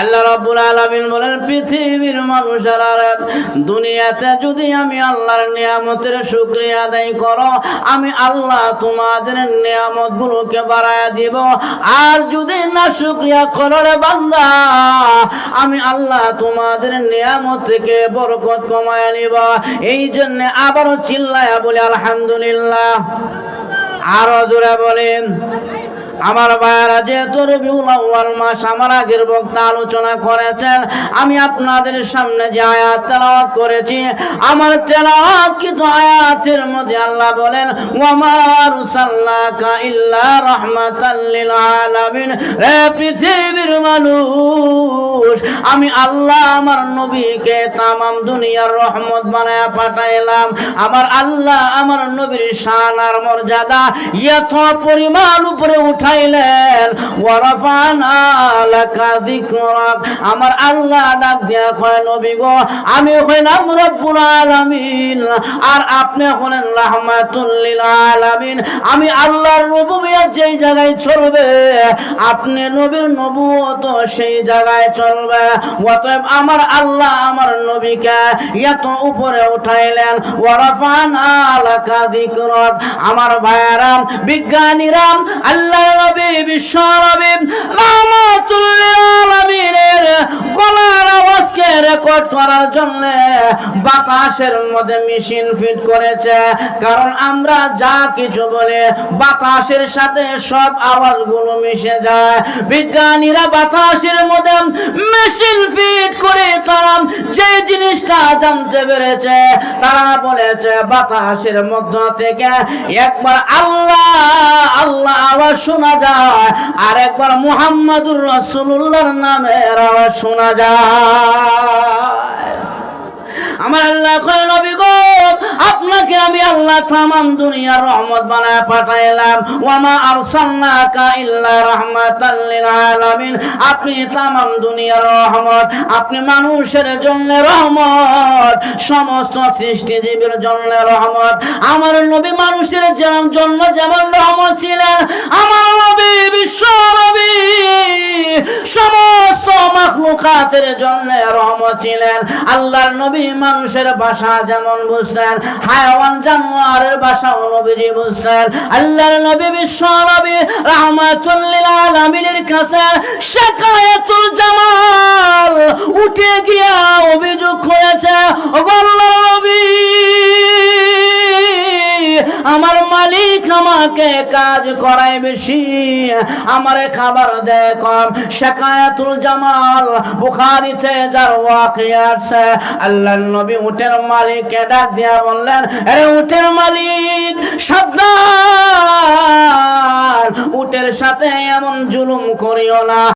আল্লাহ রাব্বুল আলামিন বলেন, পৃথিবীর মানুষেরা দুনিয়াতে যদি আমি আল্লাহর নিয়ামতের শুকরিয়া আদায় করো, আমি আল্লাহ তোমাদের নিয়ামত গুলোকে বাড়ায় দিব। আর যদি না শুকরিয়া করো রে বান্দা, আমি আল্লাহ তোমাদের নিয়ামত থেকে বরকত কমায় নিব। এই জন্য আবারও চিল্লায়া বলে, আলহামদুলিল্লাহ। আরও জোরে বলেন আমার ভাইয়ারা, যেহেতু রবিউল আউয়াল মাস আমার আগের বক্তা আলোচনা করেছেন, আমি আপনাদের সামনে যে আয়াত তেলাওয়াত করেছি, আমার তেলাওয়াত কিন্তু আয়াতের মধ্যে আল্লাহ বলেন, ওয়ামা আরসালনাকা ইল্লা লিল আলামিন। রে পৃথিবীর মানুষ, আমি আল্লাহ আমার নবীকে তামাম দুনিয়ার রহমত বানায়া পাঠাইলাম। আমার আল্লাহ আমার নবীর শান আর মর্যাদা এত পরিমাণ উপরে উঠাইলেন ওয়ারাফানা আমার আল্লাহ ডাক দিয়া কয়, নবী গো, আমি হইলাম রব্বুল আলামিন, আর আপনি হলেন রাহমাতুল লিল আলামিন। আমি আল্লাহর রুবুবিয়ত যেই জায়গায় চলবে, আপনি নবীর নবুয়ত সেই জায়গায় চলবে। অতএব আমার আল্লাহ আমার নবীকে এত উপরে উঠাইলেন, ওয়ারাফানা লাকা যিকরাক। আমার ভাইয়েরা, বিজ্ঞানীরা, আল্লাহ নবী রেকর্ড করার জন্য বাতাসের মধ্যে মেশিন ফিট করেছে। কারণ আমরা যা কিছু বলে বাতাসের সাথে সব আওয়াজগুলো মিশে যায়। বিজ্ঞানীরা বাতাসের মধ্যে মেশিন ফিট করে তারা যে জিনিসটা জানতে পেরেছে, তারা বলেছে বাতাসের মধ্য থেকে একবার আল্লাহ আল্লাহ আওয়াজ শোনা যায়, আর একবার মুহাম্মাদুর রাসূলুল্লাহর নামের আওয়াজ শোনা যায়। আমার আল্লাহ কয়, নবী গো, আপনাকে আমি আল্লাহ তামাম দুনিয়ার রহমত বানায় পাঠাইলাম। ওয়ামা আরসালনাকা ইল্লা রাহমাতাল লিল আলামিন। আপনি তামাম দুনিয়ার রহমত, আপনি মানুষের জন্য রহমত, সমস্ত সৃষ্টিজীবীর জন্য রহমত। আমার নবী মানুষের যেমন জন্য যেমন রহমত ছিলেন, আমার নবী বিশ্ব নবী, সমস্ত মাখলুকাতের জন্য রহমত ছিলেন। আল্লাহর নবী মানুষের ভাষা যেমন বুঝতেন, হায়াওয়ান জানোয়ারের ভাষাও নবীজি বুঝতেন। আল্লাহর নবী বিশ্ব নবী রহমতুল্লিল আলমিনের কাছে শাকায়াতুল জামাল উঠে গিয়া আমাকে কাজ করায় বেশি। আমারে খাবার দেয় কম। শেখায়াতুল জামাল বুখারিতে যার ওয়াকিয়া আছে। আল্লাহর নবী উটের মালিককে ডাক দিয়া বললেন আরে উটের মালিক, সাবধান। উটের সাথে এমন জুলুম করিও না।